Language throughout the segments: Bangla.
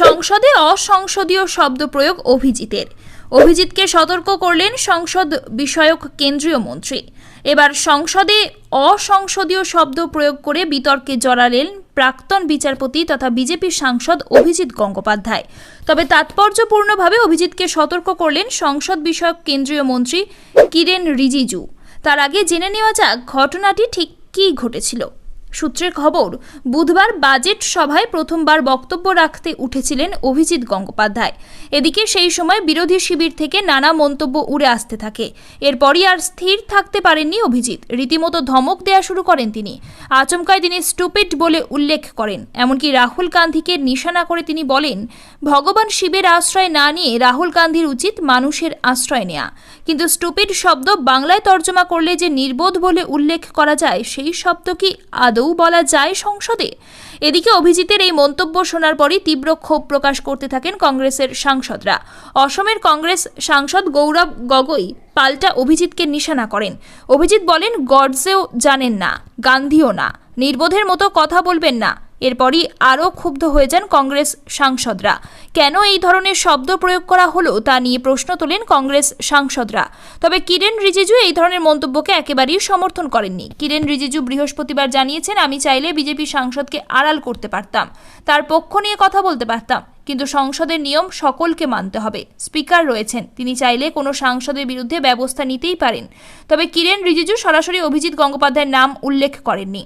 সংসদে অসংসদীয় শব্দ প্রয়োগ অভিজিতের। অভিজিৎকে সতর্ক করলেন সংসদ বিষয়ক কেন্দ্রীয় মন্ত্রী। এবার সংসদে অসংসদীয় শব্দ প্রয়োগ করে বিতর্কে জড়ালেন প্রাক্তন বিচারপতি তথা বিজেপির সাংসদ অভিজিৎ গঙ্গোপাধ্যায়। তবে তাৎপর্যপূর্ণভাবে অভিজিৎকে সতর্ক করলেন সংসদ বিষয়ক কেন্দ্রীয় মন্ত্রী কিরেন রিজিজু। তার আগে জেনে নেওয়া যাক ঘটনাটি ঠিক কী ঘটেছিল। সূত্রের খবর, বুধবার বাজেট সভায় প্রথমবার বক্তব্য রাখতে উঠেছিলেন অভিজিৎ গঙ্গোপাধ্যায়। এদিকে সেই সময় বিরোধী শিবির থেকে নানা মন্তব্য উড়ে আসতে থাকে। এরপরই আর স্থির থাকতে পারেননি অভিজিৎ। রীতিমতো ধমক দেওয়া শুরু করেন তিনি। আচমকায় তিনি স্টুপিড বলে উল্লেখ করেন। এমনকি রাহুল গান্ধীকে নিশানা করে তিনি বলেন, ভগবান শিবের আশ্রয় না নিয়ে রাহুল গান্ধীর উচিত মানুষের আশ্রয় নেওয়া কিন্তু স্টুপিড শব্দ বাংলায় তর্জমা করলে যে নির্বোধ বলে উল্লেখ করা যায়, সেই শব্দ কি আদৌ বলা যায় সংসদে। এদিকে অভিজিতের এই মন্তব্য শোনার পরই তীব্র ক্ষোভ প্রকাশ করতে থাকেন কংগ্রেসের সাংসদরা। অসমের কংগ্রেস সাংসদ গৌরব গগৈ পাল্টা অভিজিৎকে নিশানা করেন। অভিজিৎ বলেন গডসেও জানেন না, গান্ধীও না। নির্বোধের মতো কথা বলবেন না। এরপরই আরও ক্ষুব্ধ হয়ে যান কংগ্রেস সাংসদরা। কেন এই ধরনের শব্দ প্রয়োগ করা হলো তা নিয়ে প্রশ্ন তোলেন কংগ্রেস সাংসদরা। তবে কিরেন রিজিজু এই ধরনের মন্তব্যকে একেবারেই সমর্থন করেননি। কিরেন রিজিজু বৃহস্পতিবার জানিয়েছেন, আমি চাইলে বিজেপি সাংসদকে আড়াল করতে পারতাম। তার পক্ষ নিয়ে কথা বলতে পারতাম, কিন্তু সংসদের নিয়ম সকলকে মানতে হবে। স্পিকার রয়েছেন, তিনি চাইলে কোনো সাংসদের বিরুদ্ধে ব্যবস্থা নিতেই পারেন। তবে কিরেন রিজিজু সরাসরি অভিজিৎ গঙ্গোপাধ্যায়ের নাম উল্লেখ করেননি।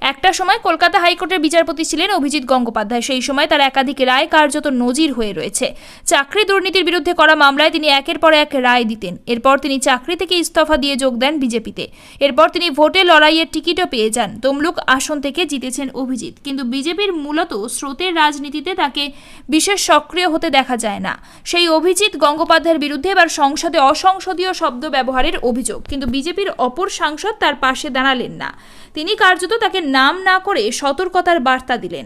একটা সময় কলকাতা হাইকোর্টের বিচারপতি ছিলেন অভিজিৎ গঙ্গোপাধ্যায়। সেই সময় তার একাধিক রায় কার্যত নজির হয়ে রয়েছে। চাকরি দুর্নীতির বিরুদ্ধে করা মামলায় তিনি একের পর এক রায় দিতেন। এরপর তিনি চাকরি থেকে ইস্তফা দিয়ে যোগ দেন বিজেপিতে। এরপর তিনি ভোটে লড়াইয়ের টিকিটও পেয়ে যান। তমলুক আসন থেকে জিতেছেন অভিজিৎ। কিন্তু বিজেপির মূলত স্রোতের রাজনীতিতে তাকে বিশেষ সক্রিয় হতে দেখা যায় না। সেই অভিজিৎ গঙ্গোপাধ্যায়ের বিরুদ্ধে এবার সংসদে অসংসদীয় শব্দ ব্যবহারের অভিযোগ। কিন্তু বিজেপির অপর সাংসদ তার পাশে দাঁড়ালেন না। তিনি কার্যত তাকে নাম না করে সতর্কতার বার্তা দিলেন।